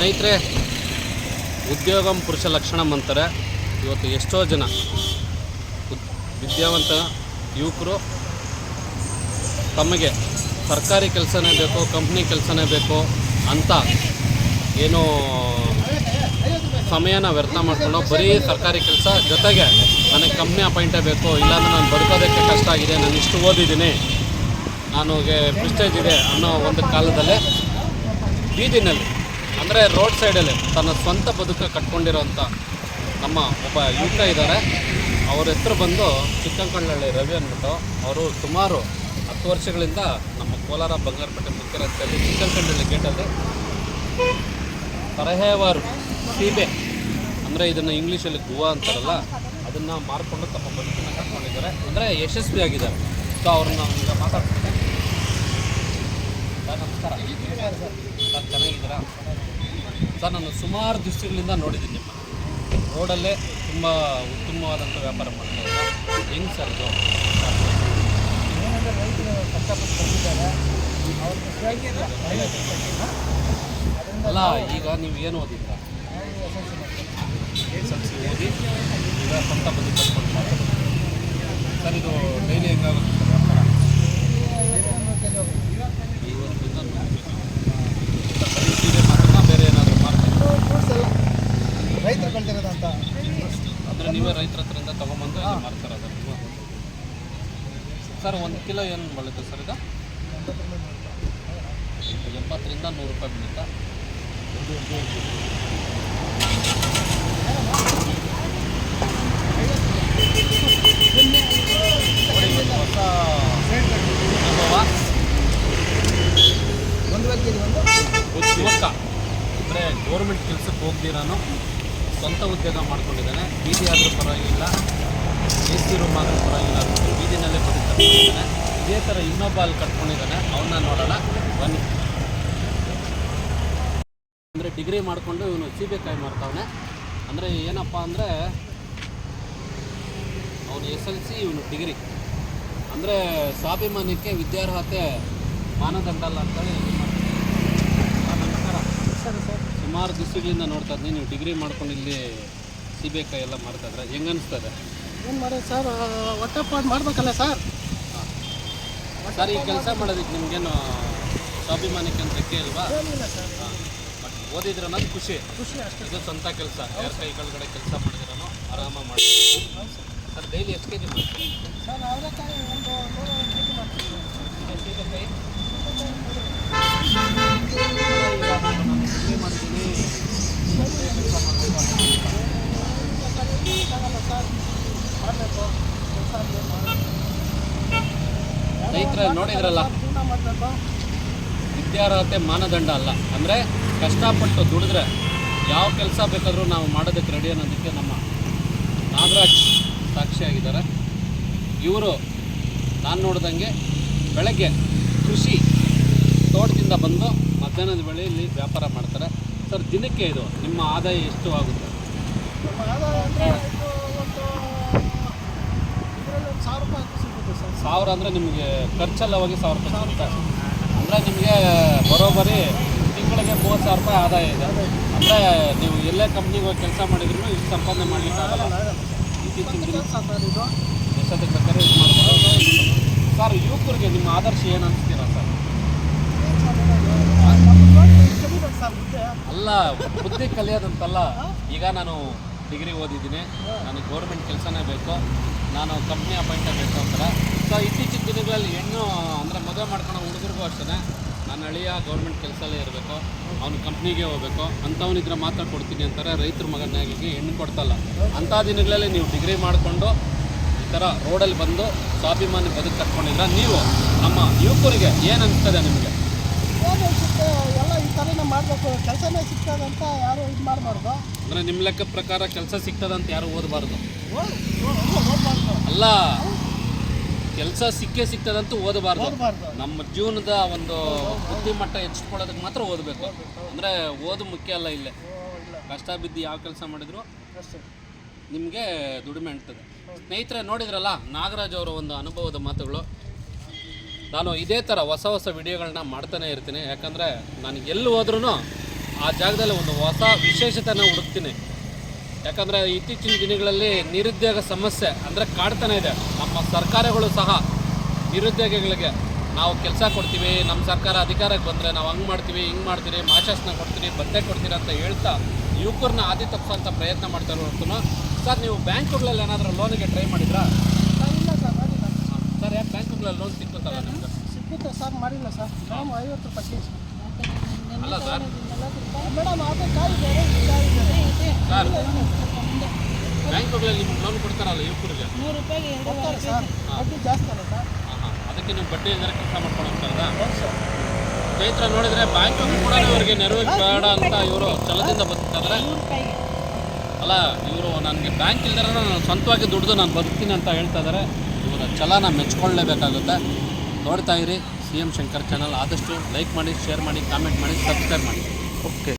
ಸ್ನೇಹಿತರೆ, ಉದ್ಯೋಗಂ ಪುರುಷ ಲಕ್ಷಣಂ ಅಂತಾರೆ. ಇವತ್ತು ಎಷ್ಟೋ ಜನ ವಿದ್ಯಾವಂತ ಯುವಕರು ತಮಗೆ ಸರ್ಕಾರಿ ಕೆಲಸನೇ ಬೇಕೋ, ಕಂಪ್ನಿ ಕೆಲಸನೇ ಬೇಕು ಅಂತ ಏನು ಸಮಯನ ವ್ಯರ್ಥ ಮಾಡಿಕೊಂಡು ಬರೀ ಸರ್ಕಾರಿ ಕೆಲಸ ಜೊತೆಗೆ ನನಗೆ ಕಂಪ್ನಿ ಅಪಾಯಿಂಟೇ ಬೇಕು, ಇಲ್ಲಾಂದರೆ ನಾನು ಬದುಕೋದಕ್ಕೆ ಕಷ್ಟ ಆಗಿದೆ, ನಾನು ಇಷ್ಟು ಓದಿದ್ದೀನಿ ನನಗೆ ಪ್ರಿಸ್ಟೇಜ್ ಇದೆ ಅನ್ನೋ ಒಂದು ಕಾಲದಲ್ಲೇ ಬೀದಿನಲ್ಲಿ ಅಂದರೆ ರೋಡ್ ಸೈಡಲ್ಲಿ ತನ್ನ ಸ್ವಂತ ಬದುಕ ಕಟ್ಕೊಂಡಿರೋಂಥ ನಮ್ಮ ಒಬ್ಬ ಯುವಕ ಇದ್ದಾರೆ. ಅವ್ರ ಹೆಸರು ಬಂದು ಚಿಕ್ಕಂಕಳ್ಳಹಳ್ಳಿ ರವಿ ಅಂದ್ಬಿಟ್ಟು. ಅವರು ಸುಮಾರು ಹತ್ತು ವರ್ಷಗಳಿಂದ ನಮ್ಮ ಕೋಲಾರ ಬಂಗಾರಪೇಟೆ ಮುಖ್ಯ ರಸ್ತೆಯಲ್ಲಿ ಚಿಕ್ಕಂಕಳ್ಳಹಳ್ಳಿ ಗೇಟಲ್ಲಿ ತರಹೇವಾರು ಸೀಬೆ, ಅಂದರೆ ಇದನ್ನು ಇಂಗ್ಲೀಷಲ್ಲಿ ಗುವಾ ಅಂತಾರಲ್ಲ, ಅದನ್ನು ಮಾರ್ಕೊಂಡು ತಮ್ಮ ಬದುಕನ್ನು ಕಟ್ಕೊಂಡಿದ್ದಾರೆ. ಅಂದರೆ ಯಶಸ್ವಿಯಾಗಿದ್ದಾರೆ ಸೊ ಅವ್ರನ್ನ ಈಗ ಮಾತಾಡ್ತೀನಿ. ಸರ್ ಸರ್, ಚೆನ್ನಾಗಿದ್ದೀರಾ? ಸರ್ ನಾನು ಸುಮಾರು ದೃಷ್ಟಿಗಳಿಂದ ನೋಡಿದ್ದೀನಿ ನಿಮ್ಮ ರೋಡಲ್ಲೇ ತುಂಬ ಉತ್ತಮವಾದಂಥ ವ್ಯಾಪಾರ ಮಾಡ್ತಾ ಹೆಂಗೆ ಸರ್ ಇದು? ಅಲ್ಲ, ಈಗ ನೀವು ಏನು ಓದಿಲ್ಲ ಓದಿ, ಈಗ ಸ್ವಂತ ಬಂದು ಕಟ್ಕೊಂಡು ಸರ್, ಇದು ಡೈಲಿ ಹೆಂಗಾಗುತ್ತೆ ಸರ್ ವ್ಯಾಪಾರ ಇವತ್ತಿಂದ ಸರ್ ಬರೀ ಸೀರೆ ಮಾತ್ರ ಬೇರೆ ಏನಾದರೂ ಮಾಡ್ತಾರೆ ಫ್ರೂಟ್ಸ್ ಎಲ್ಲ ಕಳ್ತಿರೋದಂತ ಅಂದರೆ ನೀವೇ ರೈತರ ಹತ್ರದಿಂದ ತೊಗೊಂಬಂದು ಮಾರ್ತಾರೆ ಸರ್ ಒಂದು ಕಿಲೋ ಏನು ಬೀಳುತ್ತೆ ಸರ್ ಇದು? ಎಂಬತ್ತರಿಂದ ನೂರು ರೂಪಾಯಿ ಬೀಳುತ್ತಾ ಒಂದು ಯುವಕ. ಅಂದರೆ ಗೌರ್ಮೆಂಟ್ ಕೆಲಸಕ್ಕೆ ಹೋಗ್ದಿರಾನು ಸ್ವಂತ ಉದ್ಯೋಗ ಮಾಡ್ಕೊಂಡಿದ್ದಾನೆ. ಬೀದಿ ಆದರೂ ಪರವಾಗಿಲ್ಲ. ಎ ಸಿ ರೂಮ್ ಆದರೂ ಪರವಾಗಿಲ್ಲ ಅಂದ್ಬಿಟ್ಟು ಬೀದಿನಲ್ಲೇ ಬದುಕಿದ್ದಾನೆ ಇದೇ ಥರ ಇನ್ನೊಬ್ಬ ಅಲ್ಲಿ ಕಟ್ಕೊಂಡಿದ್ದಾನೆ. ಅವನ್ನ ನೋಡೋಣ. ಬನ್ನಿ. ಅಂದರೆ ಡಿಗ್ರಿ ಮಾಡಿಕೊಂಡು ಇವನು ಸೀಬೆಕಾಯಿ ಮಾಡ್ತಾವನೆ. ಅಂದರೆ ಏನಪ್ಪ ಅಂದರೆ ಅವನು ಎಸ್ ಎಲ್ ಸಿ, ಇವನು ಡಿಗ್ರಿ. ಅಂದರೆ ಸ್ವಾಭಿಮಾನಕ್ಕೆ ವಿದ್ಯಾರ್ಹತೆ ಮಾನದಂಡ ಅಲ್ಲ ಅಂತೇಳಿ ಸರ್ ಸರ್. ಸುಮಾರು ದಿವಸಗಳಿಂದ ನೋಡ್ತಾ ಇದ್ದೀನಿ. ನೀವು ಡಿಗ್ರಿ ಮಾಡ್ಕೊಂಡು ಇಲ್ಲಿ ಸಿಬೇಕ ಎಲ್ಲ ಮಾಡ್ತಾ ಇದ್ರೆ ಹೆಂಗೆ ಅನಿಸ್ತದೆ? ಏನು ಮಾಡೋದು ಸರ್? ಒಟ್ಟಪ್ಪ ಅದು ಮಾಡ್ಬೇಕಲ್ಲ ಸರ್? ಸರ್ ಈ ಕೆಲಸ ಮಾಡೋದಕ್ಕೆ ನಿಮಗೇನು ಸ್ವಾಭಿಮಾನಕ್ಕೆ ಅಂತ ಧಕ್ಕೆ ಇಲ್ವಾ? ಸರ್. ಬಟ್ ಓದಿದ್ರೆ ಅನ್ನೋದು ಖುಷಿ. ಖುಷಿ ಅಷ್ಟೇ. ಇದು ಸ್ವಂತ ಕೆಲಸ. ಯಾರ ಕೈ ಕೆಳಗಡೆ ಕೆಲಸ ಮಾಡಿದ್ರೂ ಆರಾಮಾಗಿ ಮಾಡ್ತೀವಿ. ಸರ್. ಡೈಲಿ ಎಷ್ಟು ಕೆ ಜಿ ಮಾಡ್ತೀವಿ ಸರ್ ಅವರೆಕಾಯಿ ಒಂದು ನೂರ ಕೆ ಜಿ ಮಾಡ್ತೀವಿ ಸೀಬೆಕಾಯಿ ನೋಡಿದ್ರಲ್ಲ ಜೀವನ ವಿದ್ಯಾರ್ಹತೆ ಮಾನದಂಡ ಅಲ್ಲ. ಅಂದರೆ ಕಷ್ಟಪಟ್ಟು ದುಡಿದ್ರೆ ಯಾವ ಕೆಲಸ ಬೇಕಾದರೂ ನಾವು ಮಾಡೋದಕ್ಕೆ ರೆಡಿ ಅನ್ನೋದಕ್ಕೆ ನಮ್ಮ ನಾಗರಾಜ್ ಸಾಕ್ಷಿಯಾಗಿದ್ದಾರೆ ಇವರು ನಾನು ನೋಡಿದಂಗೆ ಬೆಳಗ್ಗೆ ಕೃಷಿ ತೋಟದಿಂದ ಬಂದು ಮಧ್ಯಾಹ್ನದ ಬೆಳೆಯಲ್ಲಿ ವ್ಯಾಪಾರ ಮಾಡ್ತಾರೆ. ಸರ್, ದಿನಕ್ಕೆ ಇದು ನಿಮ್ಮ ಆದಾಯ ಎಷ್ಟು ಆಗುತ್ತೆ ನಮ್ಮ ಆದಾಯ ಅಂದರೆ ಇದು ಒಂದು ಇದರಲ್ಲಿ ಒಂದು ಸಾವಿರ ರೂಪಾಯಿ ಸಿಗುತ್ತೆ ಸರ್ ಸಾವಿರ ಅಂದರೆ ನಿಮಗೆ ಖರ್ಚೆಲ್ಲ ಹೋಗಿ ಸಾವಿರ ರೂಪಾಯಿ ಸಿಗುತ್ತೆ ಅಂದರೆ ನಿಮಗೆ ಬರೋಬ್ಬರಿ ತಿಂಗಳಿಗೆ ಮೂವತ್ತು ಸಾವಿರ ರೂಪಾಯಿ ಆದಾಯ ಇದೆ. ಅಂದರೆ ನೀವು ಎಲ್ಲೇ ಕಂಪ್ನಿಗೆ ಹೋಗಿ ಕೆಲಸ ಮಾಡಿದ್ರು ಇಷ್ಟು ಸಂಪಾದನೆ ಮಾಡಲಿಕ್ಕೆ ಇತ್ತೀಚಿನ ದಿನ ಕೆಲಸ ಸರ್ ಇದು ಎಷ್ಟೊತ್ತಿಗೆ ಬೇಕಾದ್ರೆ ಇದು ಮಾಡ್ಬೋದು. ಸರ್ ಯುವಕರಿಗೆ ನಿಮ್ಮ ಆದರ್ಶ ಏನು ಅನಿಸ್ತೀರಾ ಸರ್? ಅಲ್ಲ ಬುದ್ಧಿ ಕಲಿಯೋದಂತಲ್ಲ. ಈಗ ನಾನು ಡಿಗ್ರಿ ಓದಿದ್ದೀನಿ. ನನಗೆ ಗೌರ್ಮೆಂಟ್ ಕೆಲಸನೇ ಬೇಕು. ನಾನು ಕಂಪ್ನಿ ಅಪಾಯಿಂಟ್ ಆಗಬೇಕು ಅಂತಾರೆ ಸೊ ಇತ್ತೀಚಿನ ದಿನಗಳಲ್ಲಿ ಹೆಣ್ಣು ಅಂದರೆ ಮದುವೆ ಮಾಡ್ಕೊಳ್ಳೋ ಹುಡುಗರಿಗೂ ಅಷ್ಟೇ ನನ್ನ ಅಳಿಯ ಗೌರ್ಮೆಂಟ್ ಕೆಲಸಲ್ಲೇ ಇರಬೇಕು. ಅವ್ನು ಕಂಪ್ನಿಗೆ ಹೋಗ್ಬೇಕು. ಅಂಥವನಿದ್ರೆ ಮಾತ್ರ ಕೊಡ್ತೀನಿ ಅಂತಾರೆ. ರೈತರ ಮಗನಾಗಿ ಹೆಣ್ಣು ಕೊಡ್ತಲ್ಲ. ಅಂಥ ದಿನಗಳಲ್ಲಿ ನೀವು ಡಿಗ್ರಿ ಮಾಡಿಕೊಂಡು ಈ ಥರ ರೋಡಲ್ಲಿ ಬಂದು ಸ್ವಾಭಿಮಾನಿ ಬದುಕು ಕಟ್ಕೊಂಡಿದ್ರೆ ನೀವು ನಮ್ಮ ಯುವಕರಿಗೆ ಏನು ಅನಿಸ್ತದೆ ನಿಮಗೆ? ಥರನೇ ಮಾಡಬೇಕು. ಕೆಲಸನೇ ಸಿಗ್ತದೆ ಅಂತ ಯಾರು ಇದು ಮಾಡಬಾರ್ದು. ಅಂದರೆ ನಿಮ್ಮ ಲೆಕ್ಕ ಪ್ರಕಾರ ಕೆಲಸ ಸಿಗ್ತದಂತ ಯಾರು ಓದಬಾರ್ದು? ಓದ್ಬಾರ್ದು. ಅಲ್ಲ ಕೆಲಸ ಸಿಕ್ಕೇ ಸಿಗ್ತದಂತೂ ಓದಬಾರ್ದು. ಓದಬಾರ್ದು. ನಮ್ಮ ಜೀವನದ ಒಂದು ಬುದ್ಧಿಮಟ್ಟ ಹೆಚ್ಚಿಸ್ಕೊಳ್ಳೋದಕ್ಕೆ ಮಾತ್ರ ಓದಬೇಕು. ಅಂದರೆ ಓದು ಮುಖ್ಯ ಅಲ್ಲ ಇಲ್ಲೇ. ಕಷ್ಟ ಬಿದ್ದು ಯಾವ ಕೆಲಸ ಮಾಡಿದ್ರು ನಿಮಗೆ ದುಡಿಮೆ ಅಂಟ್ತದೆ ಸ್ನೇಹಿತರೆ ನೋಡಿದ್ರಲ್ಲ ನಾಗರಾಜ್ ಅವರ ಒಂದು ಅನುಭವದ ಮಾತುಗಳು. ನಾನು ಇದೇ ಥರ ಹೊಸ ಹೊಸ ವಿಡಿಯೋಗಳನ್ನ ಮಾಡ್ತಾನೆ ಇರ್ತೀನಿ. ಯಾಕಂದರೆ ನಾನು ಎಲ್ಲಿ ಹೋದ್ರೂ ಆ ಜಾಗದಲ್ಲಿ ಒಂದು ಹೊಸ ವಿಶೇಷತೆನ ಹುಡುಕ್ತೀನಿ. ಯಾಕಂದರೆ ಇತ್ತೀಚಿನ ದಿನಗಳಲ್ಲಿ ನಿರುದ್ಯೋಗ ಸಮಸ್ಯೆ ಅಂದರೆ ಕಾಡ್ತಾನೆ ಇದೆ. ನಮ್ಮ ಸರ್ಕಾರಗಳು ಸಹ ನಿರುದ್ಯೋಗಿಗಳಿಗೆ ನಾವು ಕೆಲಸ ಕೊಡ್ತೀವಿ, ನಮ್ಮ ಸರ್ಕಾರ ಅಧಿಕಾರಕ್ಕೆ ಬಂದರೆ ನಾವು ಹಂಗೆ ಮಾಡ್ತೀವಿ, ಹಿಂಗೆ ಮಾಡ್ತೀವಿ ಮಾಶಾಸ್ನ ಕೊಡ್ತೀರಿ ಭತ್ತೆ ಕೊಡ್ತೀರಿ ಅಂತ ಹೇಳ್ತಾ ಯುವಕರನ್ನ ಆದಿ ತಪ್ಪಿಸೋಂಥ ಪ್ರಯತ್ನ ಮಾಡ್ತಾರೆ ಹೊರತು ಸರ್, ನೀವು ಬ್ಯಾಂಕ್ಗಳಲ್ಲಿ ಏನಾದರೂ ಲೋನಿಗೆ ಟ್ರೈ ಮಾಡಿದ್ರಾ ಸರ್ ಇಲ್ಲ ಸರ್ ಮಾಡಿಲ್ಲ ಸರ್ ಯಾಕೆ ಬ್ಯಾಂಕುಗಳಲ್ಲಿ ಲೋನ್ ಸಿಕ್ಕುತ್ತಲ್ಲ ನಿಮ್ಗೆ? ಸಿಕ್ಕುತ್ತೆ ಸರ್ ಮಾಡಿಲ್ಲ ಸರ್. ನಾವು ಐವತ್ತು ರೂಪಾಯಿ ಕೆ ಜಿ ಅಲ್ಲ ಸರ್. ಮೇಡಮ್ ಅದು ಕಾಯಿ ಬೇರೆ ಈ ಕಾಯಿ ಬೇರೆ ಸರ್. ಬ್ಯಾಂಕುಗಳಲ್ಲಿ ನಿಮ್ಗೆ ಲೋನ್ ಕೊಡ್ತಾರಲ್ಲ ಯುವಕರಿಗೆ ನೂರು ರೂಪಾಯಿಗೆ ಕೊಡ್ತಾರೆ ಸರ್. ಬಡ್ಡಿ ಜಾಸ್ತಿ ಅಲ್ಲ ಸರ್. ಹಾಂ ಅದಕ್ಕೆ ನೀವು ಬಡ್ಡಿ ಇಲ್ಲದೆ ಕೆಲಸ ಸರ್. ಸ್ನೇಹಿತರೆ ನೋಡಿದ್ರೆ ಬ್ಯಾಂಕ್ ಕೂಡ ಇವರಿಗೆ ನೆರವು ಬೇಡ ಅಂತ ಇವರು ಛಲದಿಂದ ಬದುಕ್ತಾರೆ ಅಲ್ಲ ಇವರು ನನಗೆ ಬ್ಯಾಂಕ್ ಇಲ್ದಾರ ನಾನು ಸ್ವಂತವಾಗಿ ದುಡ್ದು ನಾನು ಬದುಕ್ತೀನಿ ಅಂತ ಹೇಳ್ತಾ ಇದ್ದಾರೆ ಇವರ ಛಲನ ಮೆಚ್ಕೊಳ್ಳೇಬೇಕಾಗುತ್ತೆ. ನೋಡ್ತಾ ಇರಿ, ಸಿ ಎಂ ಶಂಕರ್ ಚಾನಲ್ ಆದಷ್ಟು ಲೈಕ್ ಮಾಡಿ ಶೇರ್ ಮಾಡಿ ಕಾಮೆಂಟ್ ಮಾಡಿ ಸಬ್ಸ್ಕ್ರೈಬ್ ಮಾಡಿ. ಓಕೆ